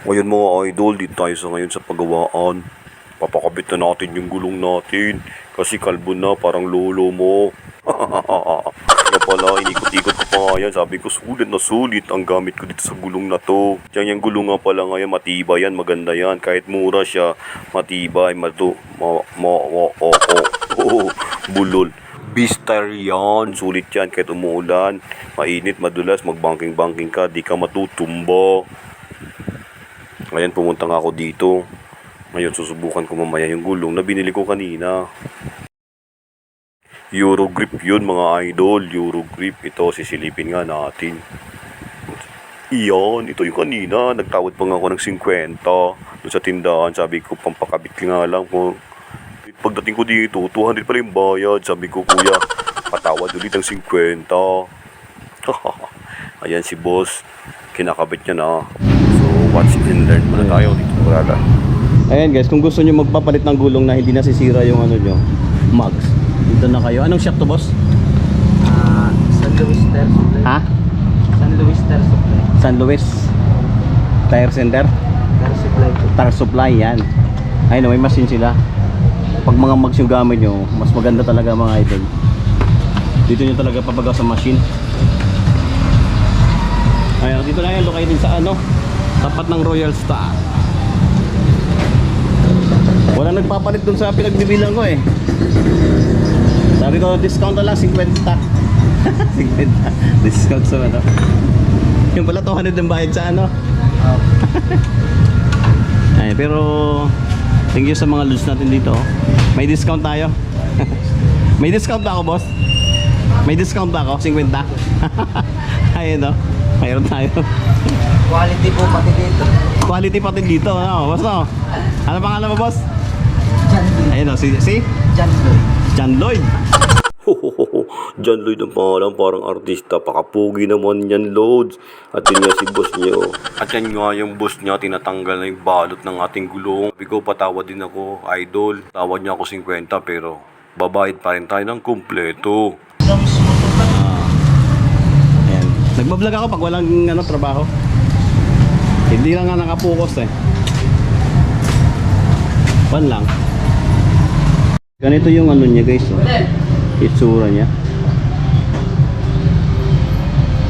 Ngayon mga idol, dito tayo sa ngayon sa paggawaan. Papakabit na natin yung gulong natin. Kasi kalbo na, parang lolo mo. Kaya pala, inikot-ikot ko pa nga yan. Sabi ko, sulit na sulit ang gamit ko dito sa gulong na to. Diyan yung gulong nga pala ngayon, matibay yan, maganda yan. Kahit mura siya, matibay, matu, ma, ma, ma, oh, oh, oh, bulol. Bistar yan, sulit yan kahit umuulan, mainit, madulas, magbanking-banking ka, di ka matutumba. Ngayon pumunta nga ako dito. Ngayon susubukan ko mamaya yung gulong na binili ko kanina. Eurogrip yun mga idol. Eurogrip. Ito sisilipin nga natin. Iyan. Ito yung kanina. Nagtawad pa nga ako ng 50. Doon sa tindahan. Sabi ko pampakabit nga lang po. Pagdating ko dito, 200 pa rin bayad. Sabi ko, kuya, patawad ulit ng 50. Ayan si boss. Kinakabit niya na. Watch and learn muna tayo dito. Wala Ayan guys, kung gusto nyo magpapalit ng gulong na hindi nasisira yung ano nyo, mags. Dito na kayo. Anong shop to boss? Ah, San Luis Tire Supply. Ha? San Luis Tire Supply. San Luis. Tire Center. Tire Supply. Tire Supply, yan. Ayun, may machine sila. Pag mga mags yung gamit nyo, mas maganda talaga mga idol. Dito nyo talaga papagaw sa machine. Ayun, dito na yan, located sa ano, tapat ng Royal Star. Wala nagpapalit dun sa pinagbibilang ko eh. Sabi ko, discount na lang, 50. 50. discount sa ano. Yung pala 200 ang bayad sa ano. Ay, pero thank you sa mga lods natin dito. May discount tayo. May discount ba ako, boss? May discount ba ako? 50? Ayun, no? Mayroon tayo. Quality po pati dito. Quality pati dito, ano? Boss, no? Ano pangalan mo, boss? John Lloyd. Ayun, no? Si, si? John Lloyd. John Lloyd. John Lloyd ang pangalan, parang artista. Pakapugi naman yan, Loads. At yun nga si boss niya, oh. At yan nga yung boss niya, tinatanggal na yung balot ng ating gulong. Sabi ko, patawad din ako, idol. Tawad niya ako 50, pero babayad pa rin tayo ng kumpleto. Ayan. Nagbablog ako pag walang ano, trabaho. Hindi lang nga nakapokus eh. Pan lang. Ganito yung ano niya guys. Oh. Itsura niya.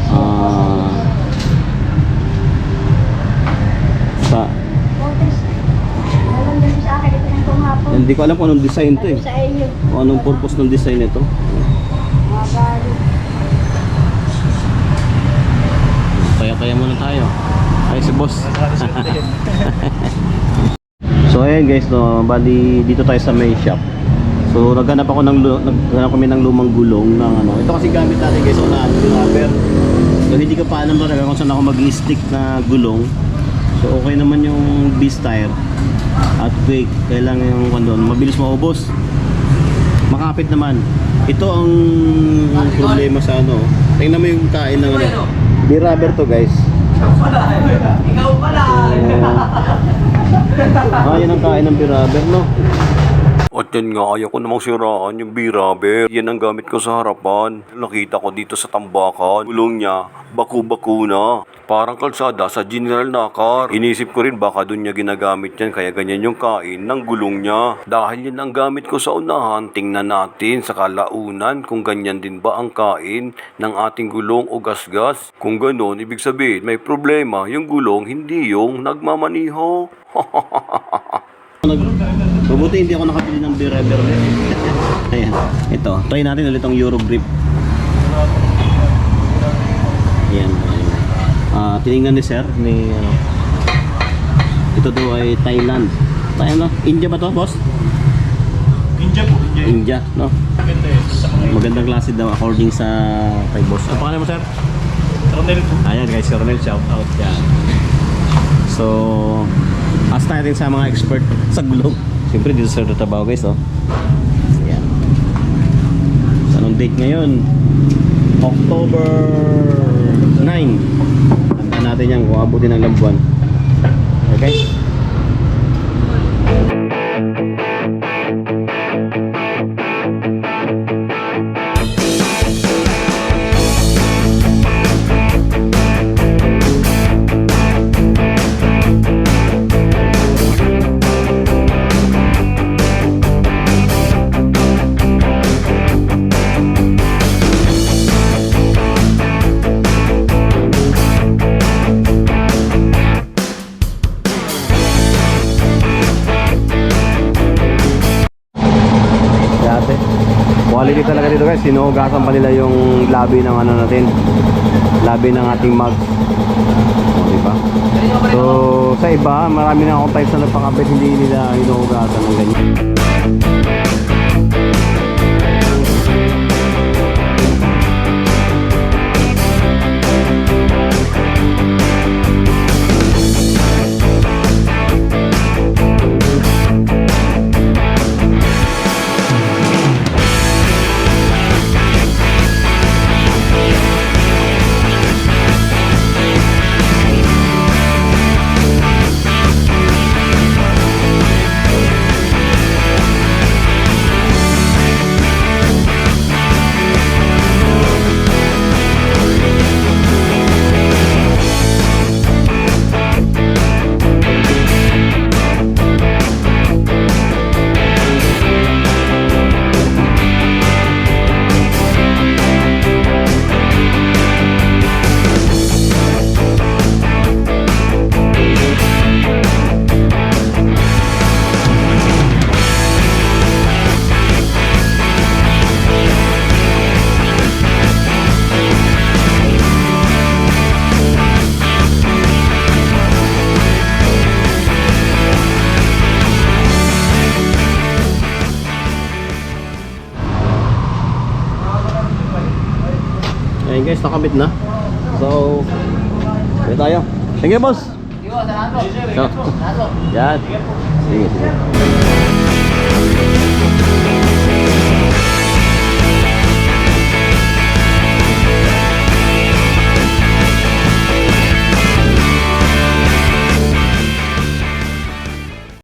Ah. sa hindi ko alam kung anong design to eh. Kung anong purpose ng design nito. Kaya-kaya muna tayo. Ay si boss. so ayan guys, no, bali dito tayo sa main shop. So naghanap ako ng naghanap kami ng lumang gulong ng ano. Ito kasi gamit natin guys, una rubber. So hindi ko pa alam talaga kung saan ako mag-stick na gulong. So okay naman yung beast tire at quick. Kailangan yung ano, mabilis maubos. Makapit naman. Ito ang problema sa ano. Tingnan mo yung kain ng ano. Di rubber to guys. Ikaw pala! Ah, yan ang kain ng birabber, no? At yan nga, ayaw ko namang siraan yung B-rubber. Yan ang gamit ko sa harapan. Nakita ko dito sa tambakan. Gulong niya, baku-baku na. Parang kalsada sa General Nakar. Inisip ko rin baka doon niya ginagamit yan kaya ganyan yung kain ng gulong niya. Dahil yan ang gamit ko sa unahan, tingnan natin sa kalaunan kung ganyan din ba ang kain ng ating gulong o gasgas. Kung ganon, ibig sabihin may problema yung gulong, hindi yung nagmamaniho. Nag Mabuti hindi ako nakabili ng birabber. Ayan, ito. Try natin ulit tong Euro grip. Ayan. Ah, tiningnan ni sir ni ano. Ito daw ay Thailand. Thailand? India ba to, boss? Ninja po, ninja. India, no? Maganda Magandang klase daw according sa kay boss. Ano pangalan mo, sir? Ronel po. Ayan guys, Coronel, shout out yan. So, ask natin sa mga expert sa gulong. Siyempre dito sa trabaho guys, oh. Ayan. So, anong date ngayon? October 9. Tandaan natin yan kung abutin ng lambuan. Okay? Dito guys, sinuhugasan pa nila yung labi ng ano natin. Labi ng ating mug. O, diba? So, sa iba, marami na akong times na nagpakabit, hindi nila hinuhugasan ng ganyan. Ayan guys, nakabit na. So, kaya tayo. Thank you, boss. So, yan. Sige, sige.